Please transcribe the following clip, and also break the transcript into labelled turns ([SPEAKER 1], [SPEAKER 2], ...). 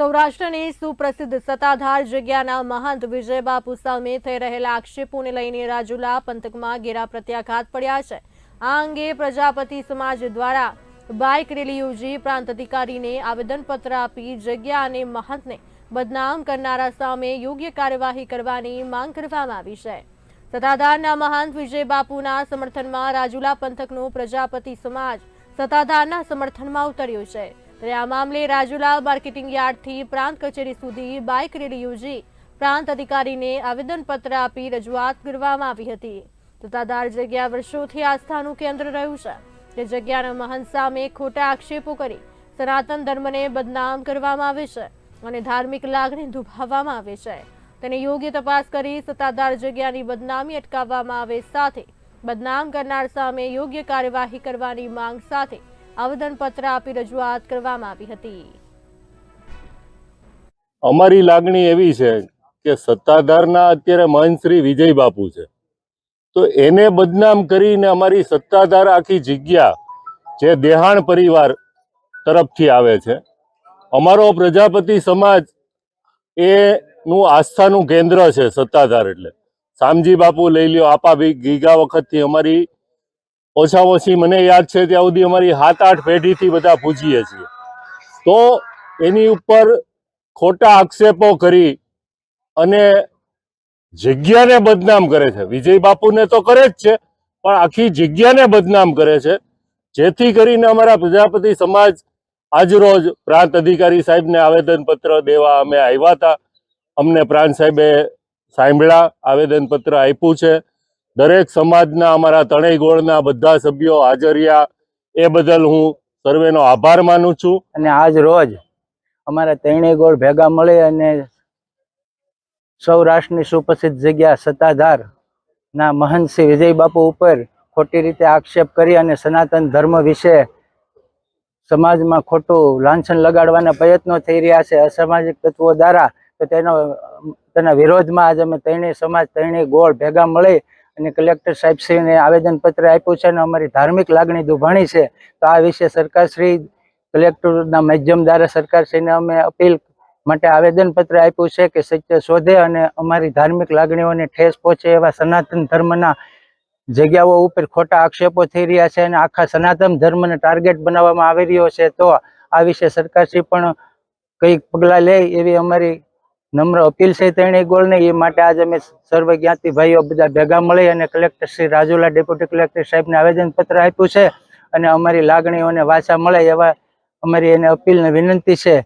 [SPEAKER 1] સૌરાષ્ટ્રની સુપ્રસિદ્ધ સત્તાધાર જગ્યાના મહંત વિજય બાપુ સામે થઈ રહેલા આક્ષેપોને લઈને રાજુલા પંથકમાં ઘેરા પ્રત્યાઘાત પડ્યા છે. આ અંગે પ્રજાપતિ સમાજ દ્વારા બાઇક રેલી યોજી પ્રાંત અધિકારીને આવેદનપત્ર આપી જગ્યા અને મહંતને બદનામ કરનારા સામે યોગ્ય કાર્યવાહી કરવાની માંગ કરવામાં આવી છે. સત્તાધારના મહંત વિજય બાપુના સમર્થનમાં રાજુલા પંથકનો પ્રજાપતિ સમાજ સત્તાધારના સમર્થનમાં ઉતર્યો છે. ત્યારે આ મામલે રાજુલા માર્કેટિંગ યાર્ડથી પ્રાંત કચેરી સુધી બાઇક રેલી યોજી પ્રાંત અધિકારીને આવેદનપત્ર આપી રજૂઆત કરવામાં આવી હતી. સત્તાધાર જગ્યા વર્ષોથી આસ્થાનું કેન્દ્ર રહ્યું છે. તે જગ્યાના મહંત સામે ખોટા આક્ષેપો કરી સનાતન ધર્મને બદનામ કરવામાં આવે છે અને ધાર્મિક લાગણી દુભાવવામાં આવે છે. તેને યોગ્ય તપાસ કરી સત્તાધાર જગ્યાની બદનામી અટકાવવામાં આવે સાથે બદનામ કરનાર સામે યોગ્ય કાર્યવાહી કરવાની માંગ સાથે આવેદનપત્ર આપી રજૂઆત કરવામાં આવી હતી.
[SPEAKER 2] અમારી લાગણી એવી છે કે સત્તાધારના અત્યારે મહન શ્રી વિજય બાપુ છે. તો એને બદનામ કરીને અમારી સત્તાધાર આખી જગ્યા જે દેહાણ પરિવાર તરફથી આવે છે. અમારો પ્રજાપતિ સમાજ એ નું આસ્થાનું કેન્દ્ર છે સત્તાધાર એટલે. શામજી બાપુ લઈ લ્યો, આપા ભી ગીગા વખતથી અમારી ઓછામાં ઓછી મને યાદ છે ત્યાં સુધી અમારી સાત આઠ પેઢીથી બધા પૂજીએ છીએ. તો એની ઉપર ખોટા આક્ષેપો કરી અને જગ્યાને બદનામ કરે છે. વિજય બાપુને તો કરે જ છે, પણ આખી જગ્યાને બદનામ કરે છે. જેથી કરીને અમારા પ્રજાપતિ સમાજ આજરોજ પ્રાંત અધિકારી સાહેબને આવેદનપત્ર દેવા અમે આવ્યા હતા. અમને પ્રાંત સાહેબે સાંભળ્યા, આવેદનપત્ર આપ્યું છે. દરેક સમાજના, અમારા ત્રણેય ગોળના બધા સભ્યો હાજર એ બદલ હું સર્વેનો આભાર માનું છું.
[SPEAKER 3] અને આજ રોજ અમારા ત્રણેય ગોળ ભેગા મળી અને સૌરાષ્ટ્રની સુપ્રસિદ્ધ જગ્યા સત્તાધાર ના મહંત વિજય બાપુ ઉપર ખોટી રીતે આક્ષેપ કરી અને સનાતન ધર્મ વિશે સમાજમાં ખોટું લાંછન લગાડવાના પ્રયત્નો થઈ રહ્યા છે. અસામાજિક તત્વો દ્વારા તો તેનો, તેના વિરોધમાં આજે અમે ત્રણેય સમાજ, ત્રણેય ગોળ ભેગા મળી અને કલેક્ટર સાહેબશ્રીને આવેદનપત્ર આપ્યું છે અને અમારી ધાર્મિક લાગણી દુભાણી છે, તો આ વિશે સરકારશ્રી કલેક્ટરના માધ્યમ દ્વારા સરકારશ્રીને અમે અપીલ માટે આવેદનપત્ર આપ્યું છે કે સત્ય શોધે અને અમારી ધાર્મિક લાગણીઓને ઠેસ પહોંચે એવા સનાતન ધર્મના જગ્યાઓ ઉપર ખોટા આક્ષેપો થઈ રહ્યા છે અને આખા સનાતન ધર્મને ટાર્ગેટ બનાવવામાં આવી રહ્યો છે, તો આ વિશે સરકારશ્રી પણ કંઈક પગલાં લે એવી અમારી નમ્ર અપીલ છે ત્રણેય ગોળને. એ માટે આજે અમે સર્વ જ્ઞાતિ ભાઈઓ બધા ભેગા મળી અને collector Shri Rajula deputy collector સાહેબને આવેદનપત્ર આપ્યું છે. અને અમારી લાગણીઓને વાચા મળે એવા અમારી એને અપીલ ને વિનંતી છે.